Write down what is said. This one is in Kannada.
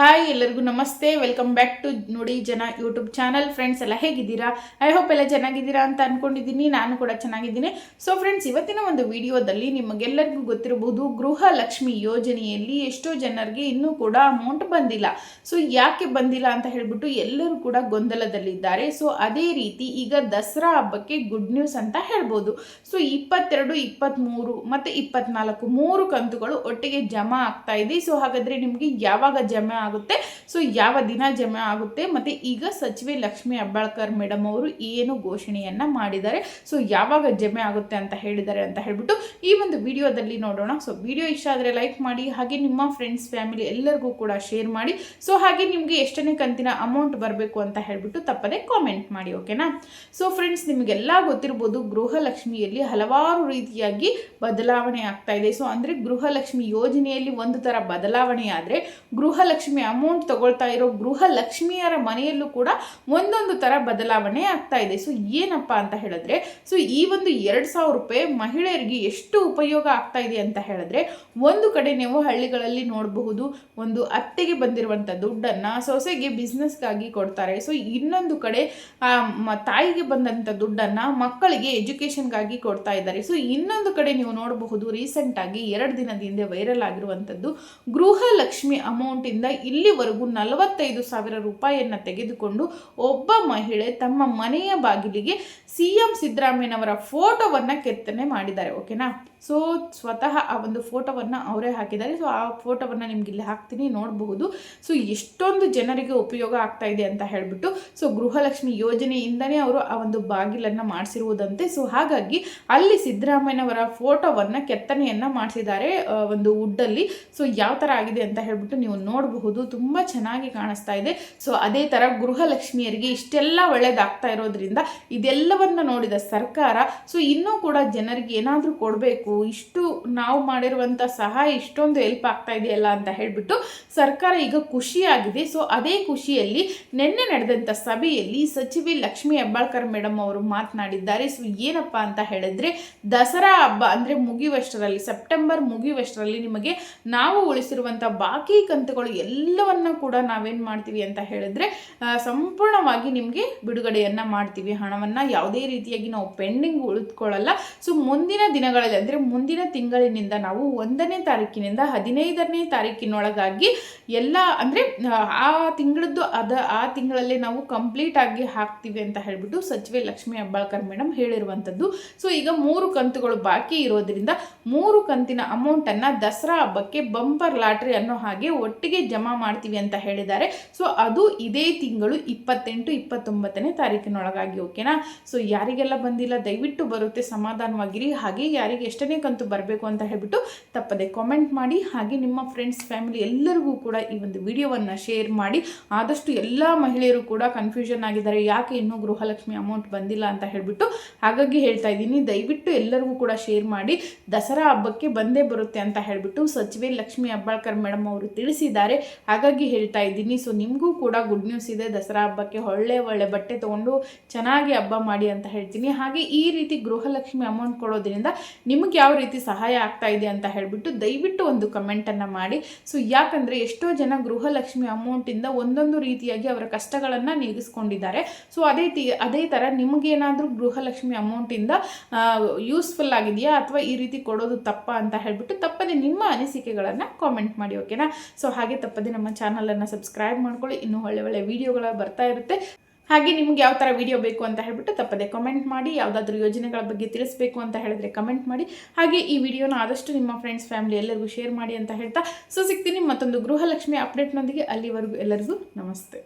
ಹಾಯ್ ಎಲ್ಲರಿಗೂ ನಮಸ್ತೆ. ವೆಲ್ಕಮ್ ಬ್ಯಾಕ್ ಟು ನೋಡಿ ಜನ ಯೂಟ್ಯೂಬ್ ಚಾನಲ್ ಫ್ರೆಂಡ್ಸ್ ಎಲ್ಲ ಹೇಗಿದ್ದೀರಾ? ಐ ಹೋಪ್ ಎಲ್ಲ ಚೆನ್ನಾಗಿದ್ದೀರಾ ಅಂತ ಅನ್ಕೊಂಡಿದ್ದೀನಿ. ನಾನು ಕೂಡ ಚೆನ್ನಾಗಿದ್ದೀನಿ. ಸೊ ಫ್ರೆಂಡ್ಸ್ ಇವತ್ತಿನ ಒಂದು ವಿಡಿಯೋದಲ್ಲಿ ನಿಮಗೆಲ್ಲರಿಗೂ ಗೊತ್ತಿರಬಹುದು, ಗೃಹ ಲಕ್ಷ್ಮಿ ಯೋಜನೆಯಲ್ಲಿ ಎಷ್ಟೋ ಜನರಿಗೆ ಇನ್ನೂ ಕೂಡ ಅಮೌಂಟ್ ಬಂದಿಲ್ಲ. ಸೊ ಯಾಕೆ ಬಂದಿಲ್ಲ ಅಂತ ಹೇಳ್ಬಿಟ್ಟು ಎಲ್ಲರೂ ಕೂಡ ಗೊಂದಲದಲ್ಲಿದ್ದಾರೆ. ಸೊ ಅದೇ ರೀತಿ ಈಗ ದಸರಾ ಹಬ್ಬಕ್ಕೆ ಗುಡ್ ನ್ಯೂಸ್ ಅಂತ ಹೇಳ್ಬೋದು. ಸೊ ಇಪ್ಪತ್ತೆರಡು ಇಪ್ಪತ್ತ್ಮೂರು ಮತ್ತು ಇಪ್ಪತ್ನಾಲ್ಕು ಮೂರು ಕಂತುಗಳು ಒಟ್ಟಿಗೆ ಜಮಾ ಆಗ್ತಾ ಇದೆ. ಸೊ ಹಾಗಾದರೆ ನಿಮಗೆ ಯಾವಾಗ ಜಮಾ ಆಗುತ್ತೆ ಸೊ ಯಾವ ದಿನ ಜಮೆ ಆಗುತ್ತೆ? ಮತ್ತು ಈಗ ಸಚಿವೆ ಲಕ್ಷ್ಮಿ ಹೆಬ್ಬಾಳ್ಕರ್ ಮೇಡಮ್ ಅವರು ಏನು ಘೋಷಣೆಯನ್ನು ಮಾಡಿದ್ದಾರೆ? ಸೊ ಯಾವಾಗ ಜಮೆ ಆಗುತ್ತೆ ಅಂತ ಹೇಳಿದ್ದಾರೆ ಅಂತ ಹೇಳ್ಬಿಟ್ಟು ಈ ಒಂದು ವಿಡಿಯೋದಲ್ಲಿ ನೋಡೋಣ. ಸೊ ವಿಡಿಯೋ ಇಷ್ಟ ಆದರೆ ಲೈಕ್ ಮಾಡಿ, ಹಾಗೆ ನಿಮ್ಮ ಫ್ರೆಂಡ್ಸ್ ಫ್ಯಾಮಿಲಿ ಎಲ್ಲರಿಗೂ ಕೂಡ ಶೇರ್ ಮಾಡಿ. ಸೊ ಹಾಗೆ ನಿಮಗೆ ಎಷ್ಟನೇ ಕಂತಿನ ಅಮೌಂಟ್ ಬರಬೇಕು ಅಂತ ಹೇಳ್ಬಿಟ್ಟು ತಪ್ಪದೆ ಕಾಮೆಂಟ್ ಮಾಡಿ ಓಕೆನಾ ಸೊ ಫ್ರೆಂಡ್ಸ್ ನಿಮಗೆಲ್ಲ ಗೊತ್ತಿರ್ಬೋದು ಗೃಹಲಕ್ಷ್ಮಿಯಲ್ಲಿ ಹಲವಾರು ರೀತಿಯಾಗಿ ಬದಲಾವಣೆ ಆಗ್ತಾ ಇದೆ. ಸೊ ಅಂದರೆ ಗೃಹಲಕ್ಷ್ಮಿ ಯೋಜನೆಯಲ್ಲಿ ಒಂದು ಥರ ಬದಲಾವಣೆ ಆದರೆ ಗೃಹಲಕ್ಷ್ಮಿ ಲಕ್ಷ್ಮಿ ಅಮೌಂಟ್ ತಗೊಳ್ತಾ ಇರೋ ಗೃಹ ಲಕ್ಷ್ಮಿಯರ ಮನೆಯಲ್ಲೂ ಕೂಡ ಒಂದೊಂದು ಥರ ಬದಲಾವಣೆ ಆಗ್ತಾ ಇದೆ. ಸೊ ಏನಪ್ಪ ಅಂತ ಹೇಳಿದ್ರೆ ಸೊ ಈ ಒಂದು ಎರಡು ಸಾವಿರ ರೂಪಾಯಿ ಮಹಿಳೆಯರಿಗೆ ಎಷ್ಟು ಉಪಯೋಗ ಆಗ್ತಾ ಇದೆ ಅಂತ ಹೇಳಿದ್ರೆ, ಒಂದು ಕಡೆ ನೀವು ಹಳ್ಳಿಗಳಲ್ಲಿ ನೋಡಬಹುದು, ಒಂದು ಅತ್ತೆಗೆ ಬಂದಿರುವಂಥ ದುಡ್ಡನ್ನು ಸೊಸೆಗೆ ಬಿಸ್ನೆಸ್ಗಾಗಿ ಕೊಡ್ತಾರೆ. ಸೊ ಇನ್ನೊಂದು ಕಡೆ ತಾಯಿಗೆ ಬಂದಂಥ ದುಡ್ಡನ್ನು ಮಕ್ಕಳಿಗೆ ಎಜುಕೇಷನ್ಗಾಗಿ ಕೊಡ್ತಾ ಇದ್ದಾರೆ. ಸೊ ಇನ್ನೊಂದು ಕಡೆ ನೀವು ನೋಡಬಹುದು ರೀಸೆಂಟಾಗಿ ಎರಡು ದಿನದ ಹಿಂದೆ ವೈರಲ್ ಆಗಿರುವಂಥದ್ದು ಗೃಹಲಕ್ಷ್ಮಿ ಅಮೌಂಟಿಂದ ಇಲ್ಲಿವರೆಗೂ ನಲವತ್ತೈದು ಸಾವಿರ ರೂಪಾಯಿಯನ್ನು ತೆಗೆದುಕೊಂಡು ಒಬ್ಬ ಮಹಿಳೆ ತಮ್ಮ ಮನೆಯ ಬಾಗಿಲಿಗೆ ಸಿ ಎಂ ಸಿದ್ದರಾಮಯ್ಯನವರ ಫೋಟೋವನ್ನು ಕೆತ್ತನೆ ಮಾಡಿದ್ದಾರೆ, ಓಕೆನಾ? ಸೊ ಸ್ವತಃ ಆ ಒಂದು ಫೋಟೋವನ್ನು ಅವರೇ ಹಾಕಿದ್ದಾರೆ. ಸೊ ಆ ಫೋಟೋವನ್ನು ನಿಮ್ಗೆ ಇಲ್ಲಿ ಹಾಕ್ತೀನಿ, ನೋಡಬಹುದು. ಸೊ ಎಷ್ಟೊಂದು ಜನರಿಗೆ ಉಪಯೋಗ ಆಗ್ತಾ ಇದೆ ಅಂತ ಹೇಳಿಬಿಟ್ಟು ಸೊ ಗೃಹಲಕ್ಷ್ಮಿ ಯೋಜನೆಯಿಂದನೇ ಅವರು ಆ ಒಂದು ಬಾಗಿಲನ್ನು ಮಾಡಿಸಿರುವುದಂತೆ. ಸೊ ಹಾಗಾಗಿ ಅಲ್ಲಿ ಸಿದ್ದರಾಮಯ್ಯನವರ ಫೋಟೋವನ್ನು ಕೆತ್ತನೆಯನ್ನು ಮಾಡಿಸಿದ್ದಾರೆ ಒಂದು ವುಡ್ಡಲ್ಲಿ ಸೊ ಯಾವ ಥರ ಆಗಿದೆ ಅಂತ ಹೇಳಿಬಿಟ್ಟು ನೀವು ನೋಡಬಹುದು. ತುಂಬ ಚೆನ್ನಾಗಿ ಕಾಣಿಸ್ತಾ ಇದೆ. ಸೊ ಅದೇ ಥರ ಗೃಹಲಕ್ಷ್ಮಿಯರಿಗೆ ಇಷ್ಟೆಲ್ಲ ಒಳ್ಳೇದಾಗ್ತಾ ಇರೋದ್ರಿಂದ ಇದೆಲ್ಲವನ್ನು ನೋಡಿದ ಸರ್ಕಾರ ಸೊ ಇನ್ನೂ ಕೂಡ ಜನರಿಗೆ ಏನಾದರೂ ಕೊಡಬೇಕು, ಇಷ್ಟು ನಾವು ಮಾಡಿರುವಂಥ ಸಹಾಯ, ಇಷ್ಟೊಂದು ಹೆಲ್ಪ್ ಆಗ್ತಾ ಇದೆಯಲ್ಲ ಅಂತ ಹೇಳಿಬಿಟ್ಟು ಸರ್ಕಾರ ಈಗ ಖುಷಿಯಾಗಿದೆ. ಸೊ ಅದೇ ಖುಷಿಯಲ್ಲಿ ನಿನ್ನೆ ನಡೆದಂಥ ಸಭೆಯಲ್ಲಿ ಸಚಿವೆ ಲಕ್ಷ್ಮಿ ಹೆಬ್ಬಾಳ್ಕರ್ ಮೇಡಮ್ ಅವರು ಮಾತನಾಡಿದ್ದಾರೆ. ಸೊ ಏನಪ್ಪ ಅಂತ ಹೇಳಿದ್ರೆ, ದಸರಾ ಹಬ್ಬ ಅಂದರೆ ಮುಗಿಯುವಷ್ಟರಲ್ಲಿ, ಸೆಪ್ಟೆಂಬರ್ ಮುಗಿಯುವಷ್ಟರಲ್ಲಿ ನಿಮಗೆ ನಾವು ಉಳಿಸಿರುವಂಥ ಬಾಕಿ ಕಂತುಗಳು ಎಲ್ಲವನ್ನ ಕೂಡ ನಾವೇನು ಮಾಡ್ತೀವಿ ಅಂತ ಹೇಳಿದ್ರೆ ಸಂಪೂರ್ಣವಾಗಿ ನಿಮಗೆ ಬಿಡುಗಡೆಯನ್ನು ಮಾಡ್ತೀವಿ. ಹಣವನ್ನು ಯಾವುದೇ ರೀತಿಯಾಗಿ ನಾವು ಪೆಂಡಿಂಗ್ ಉಳಿದುಕೊಳ್ಳಲ್ಲ. ಸೊ ಮುಂದಿನ ದಿನಗಳಲ್ಲಿ, ಅಂದರೆ ಮುಂದಿನ ತಿಂಗಳಿನಿಂದ ನಾವು ಒಂದನೇ ತಾರೀಕಿನಿಂದ ಹದಿನೈದನೇ ತಾರೀಕಿನೊಳಗಾಗಿ ಎಲ್ಲ, ಅಂದರೆ, ಆ ತಿಂಗಳದ್ದು ಅದ, ಆ ತಿಂಗಳಲ್ಲೇ ನಾವು ಕಂಪ್ಲೀಟ್ ಆಗಿ ಹಾಕ್ತೀವಿ ಅಂತ ಹೇಳಿಬಿಟ್ಟು ಸಚಿವೆ ಲಕ್ಷ್ಮಿ ಹೆಬ್ಬಾಳ್ಕರ್ ಮೇಡಮ್ ಹೇಳಿರುವಂಥದ್ದು. ಸೊ ಈಗ ಮೂರು ಕಂತುಗಳು ಬಾಕಿ ಇರೋದ್ರಿಂದ ಮೂರು ಕಂತಿನ ಅಮೌಂಟನ್ನು ದಸರಾ ಹಬ್ಬಕ್ಕೆ ಬಂಪರ್ ಲಾಟ್ರಿ ಅನ್ನೋ ಹಾಗೆ ಒಟ್ಟಿಗೆ ಜಮಾ ಮಾಡ್ತೀವಿ ಅಂತ ಹೇಳಿದ್ದಾರೆ. ಸೊ ಅದು ಇದೇ ತಿಂಗಳು ಇಪ್ಪತ್ತೆಂಟು, ಇಪ್ಪತ್ತೊಂಬತ್ತನೇ ತಾರೀಕಿನೊಳಗಾಗಿ ಓಕೆನಾ ಸೊ ಯಾರಿಗೆಲ್ಲ ಬಂದಿಲ್ಲ, ದಯವಿಟ್ಟು ಬರುತ್ತೆ, ಸಮಾಧಾನವಾಗಿರಿ. ಹಾಗೆ ಯಾರಿಗೆ ಎಷ್ಟನೇ ಕಂತು ಬರಬೇಕು ಅಂತ ಹೇಳ್ಬಿಟ್ಟು ತಪ್ಪದೆ ಕಾಮೆಂಟ್ ಮಾಡಿ. ಹಾಗೆ ನಿಮ್ಮ ಫ್ರೆಂಡ್ಸ್ ಫ್ಯಾಮಿಲಿ ಎಲ್ಲರಿಗೂ ಕೂಡ ಈ ಒಂದು ವಿಡಿಯೋವನ್ನು ಶೇರ್ ಮಾಡಿ. ಆದಷ್ಟು ಎಲ್ಲ ಮಹಿಳೆಯರು ಕೂಡ ಕನ್ಫ್ಯೂಷನ್ ಆಗಿದ್ದಾರೆ. ಯಾಕೆ ಇನ್ನೂ ಗೃಹಲಕ್ಷ್ಮಿ ಅಮೌಂಟ್ ಬಂದಿಲ್ಲ ಅಂತ ಹೇಳ್ಬಿಟ್ಟು ಹಾಗಾಗಿ ಹೇಳ್ತಾ ಇದ್ದೀನಿ. ದಯವಿಟ್ಟು ಎಲ್ಲರಿಗೂ ಕೂಡ ಶೇರ್ ಮಾಡಿ. ದಸರಾ ಹಬ್ಬಕ್ಕೆ ಬಂದೇ ಬರುತ್ತೆ ಅಂತ ಹೇಳ್ಬಿಟ್ಟು ಸಚಿವೆ ಲಕ್ಷ್ಮಿ ಅಬ್ಬಾಳ್ಕರ್ ಮೇಡಮ್ ಅವರು ತಿಳಿಸಿದ್ದಾರೆ. ಹಾಗಾಗಿ ಹೇಳ್ತಾ ಇದ್ದೀನಿ. ಸೊ ನಿಮಗೂ ಕೂಡ ಗುಡ್ ನ್ಯೂಸ್ ಇದೆ. ದಸರಾ ಹಬ್ಬಕ್ಕೆ ಒಳ್ಳೆ ಒಳ್ಳೆ ಬಟ್ಟೆ ತೊಗೊಂಡು ಚೆನ್ನಾಗಿ ಹಬ್ಬ ಮಾಡಿ ಅಂತ ಹೇಳ್ತೀನಿ. ಹಾಗೆ ಈ ರೀತಿ ಗೃಹಲಕ್ಷ್ಮಿ ಅಮೌಂಟ್ ಕೊಡೋದ್ರಿಂದ ನಿಮಗೆ ಯಾವ ರೀತಿ ಸಹಾಯ ಆಗ್ತಾ ಇದೆ ಅಂತ ಹೇಳಿಬಿಟ್ಟು ದಯವಿಟ್ಟು ಒಂದು ಕಮೆಂಟನ್ನು ಮಾಡಿ. ಸೊ ಯಾಕಂದರೆ ಎಷ್ಟೋ ಜನ ಗೃಹಲಕ್ಷ್ಮಿ ಅಮೌಂಟಿಂದ ಒಂದೊಂದು ರೀತಿಯಾಗಿ ಅವರ ಕಷ್ಟಗಳನ್ನು ನೀಗಿಸ್ಕೊಂಡಿದ್ದಾರೆ. ಸೊ ಅದೇ ತಿ, ಅದೇ ಥರ ನಿಮಗೇನಾದರೂ ಗೃಹಲಕ್ಷ್ಮಿ ಅಮೌಂಟಿಂದ ಯೂಸ್ಫುಲ್ ಆಗಿದೆಯಾ ಅಥವಾ ಈ ರೀತಿ ಕೊಡೋದು ತಪ್ಪ ಅಂತ ಹೇಳಿಬಿಟ್ಟು ತಪ್ಪದೆ ನಿಮ್ಮ ಅನಿಸಿಕೆಗಳನ್ನು ಕಾಮೆಂಟ್ ಮಾಡಿ ಓಕೆನಾ ಸೊ ಹಾಗೆ ತಪ್ಪದೆ ನಮ್ಮ ಚಾನಲನ್ನು ಸಬ್ಸ್ಕ್ರೈಬ್ ಮಾಡ್ಕೊಳ್ಳಿ. ಇನ್ನೂ ಒಳ್ಳೆ ಒಳ್ಳೆ ವೀಡಿಯೋಗಳ ಬರ್ತಾ ಇರುತ್ತೆ. ಹಾಗೆ ನಿಮ್ಗೆ ಯಾವ ಥರ ವಿಡಿಯೋ ಬೇಕು ಅಂತ ಹೇಳ್ಬಿಟ್ಟು ತಪ್ಪದೆ ಕಮೆಂಟ್ ಮಾಡಿ, ಯಾವುದಾದ್ರೂ ಯೋಜನೆಗಳ ಬಗ್ಗೆ ತಿಳಿಸ್ಬೇಕು ಅಂತ ಹೇಳಿದ್ರೆ ಕಮೆಂಟ್ ಮಾಡಿ. ಹಾಗೆ ಈ ವಿಡಿಯೋನ ಆದಷ್ಟು ನಿಮ್ಮ ಫ್ರೆಂಡ್ಸ್ ಫ್ಯಾಮಿಲಿ ಎಲ್ಲರಿಗೂ ಶೇರ್ ಮಾಡಿ ಅಂತ ಹೇಳ್ತಾ ಸೊ ಸಿಗ್ತೀನಿ ಮತ್ತೊಂದು ಗೃಹಲಕ್ಷ್ಮಿ ಅಪ್ಡೇಟ್ನೊಂದಿಗೆ ಅಲ್ಲಿವರೆಗೂ ಎಲ್ಲರಿಗೂ ನಮಸ್ತೆ.